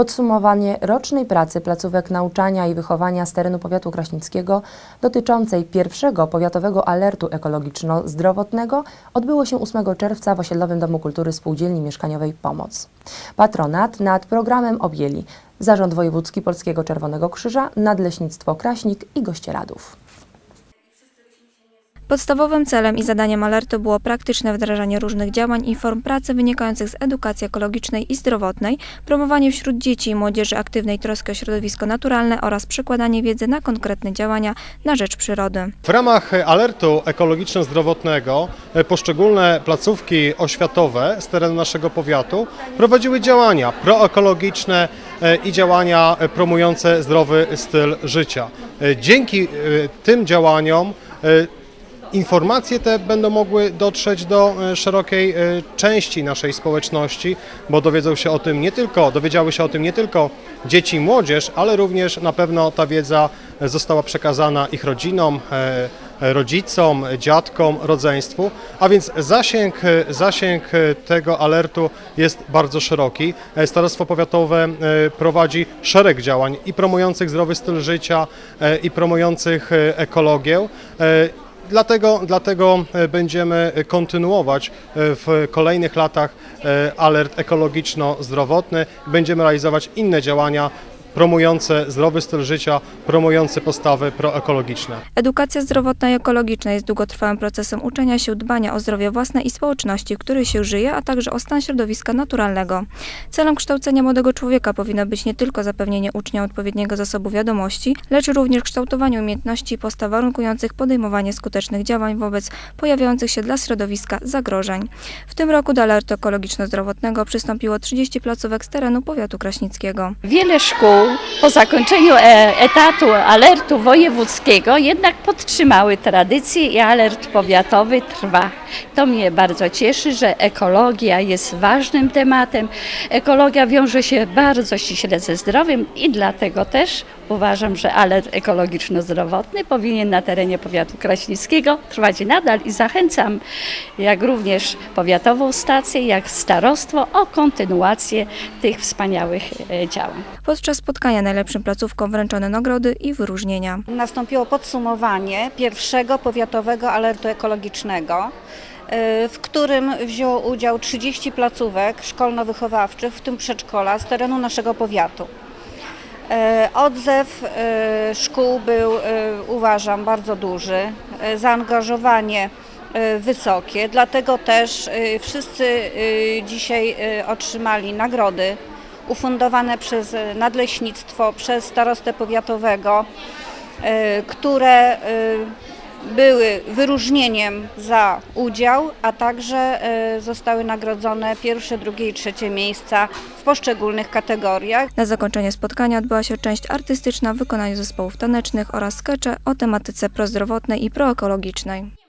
Podsumowanie rocznej pracy placówek nauczania i wychowania z terenu powiatu kraśnickiego dotyczącej pierwszego powiatowego alertu ekologiczno-zdrowotnego odbyło się 8 czerwca w Osiedlowym Domu Kultury Spółdzielni Mieszkaniowej Pomoc. Patronat nad programem objęli Zarząd Wojewódzki Polskiego Czerwonego Krzyża, Nadleśnictwo Kraśnik i goście radów. Podstawowym celem i zadaniem alertu było praktyczne wdrażanie różnych działań i form pracy wynikających z edukacji ekologicznej i zdrowotnej, promowanie wśród dzieci i młodzieży aktywnej troski o środowisko naturalne oraz przekładanie wiedzy na konkretne działania na rzecz przyrody. W ramach alertu ekologiczno-zdrowotnego poszczególne placówki oświatowe z terenu naszego powiatu prowadziły działania proekologiczne e, i działania promujące zdrowy styl życia. E, Dzięki e, tym działaniom Informacje te będą mogły dotrzeć do e, szerokiej e, części naszej społeczności, bo dowiedzą się o tym nie tylko, dowiedziały się o tym nie tylko dzieci i młodzież, ale również na pewno ta wiedza została przekazana ich rodzinom, e, rodzicom, dziadkom, rodzeństwu, a więc zasięg, zasięg tego alertu jest bardzo szeroki. Starostwo Powiatowe prowadzi szereg działań i promujących zdrowy styl życia, i promujących ekologię. E, Dlatego, dlatego e, będziemy kontynuować e, w kolejnych latach e, alert ekologiczno-zdrowotny. Będziemy realizować inne działania promujące zdrowy styl życia, promujące postawy proekologiczne. Edukacja zdrowotna i ekologiczna jest długotrwałym procesem uczenia się dbania o zdrowie własne i społeczności, w której się żyje, a także o stan środowiska naturalnego. Celem kształcenia młodego człowieka powinno być nie tylko zapewnienie uczniom odpowiedniego zasobu wiadomości, lecz również kształtowanie umiejętności i postaw warunkujących podejmowanie skutecznych działań wobec pojawiających się dla środowiska zagrożeń. W tym roku do alertu ekologiczno-zdrowotnego przystąpiło 30 placówek z terenu powiatu kraśnickiego. Wiele szkół po zakończeniu e, etatu alertu wojewódzkiego jednak podtrzymały tradycję i alert powiatowy trwa. To mnie bardzo cieszy, że ekologia jest ważnym tematem. Ekologia wiąże się bardzo ściśle ze zdrowiem i dlatego też uważam, że alert ekologiczno-zdrowotny powinien na terenie powiatu kraśnickiego trwać nadal i zachęcam jak również powiatową stację, jak starostwo o kontynuację tych wspaniałych e, działań. Podczas spotkania najlepszym placówkom wręczono nagrody i wyróżnienia. Nastąpiło podsumowanie pierwszego powiatowego alertu ekologicznego, y, w którym wzięło udział 30 placówek szkolno-wychowawczych, w tym przedszkola z terenu naszego powiatu. E, Odzew e, szkół był, e, uważam, bardzo duży, zaangażowanie wysokie, dlatego też wszyscy dzisiaj otrzymali nagrody ufundowane przez Nadleśnictwo, przez Starostę Powiatowego, które były wyróżnieniem za udział, a także e, zostały nagrodzone pierwsze, drugie i trzecie miejsca w poszczególnych kategoriach. Na zakończenie spotkania odbyła się część artystyczna w wykonaniu zespołów tanecznych oraz skecze o tematyce prozdrowotnej i proekologicznej.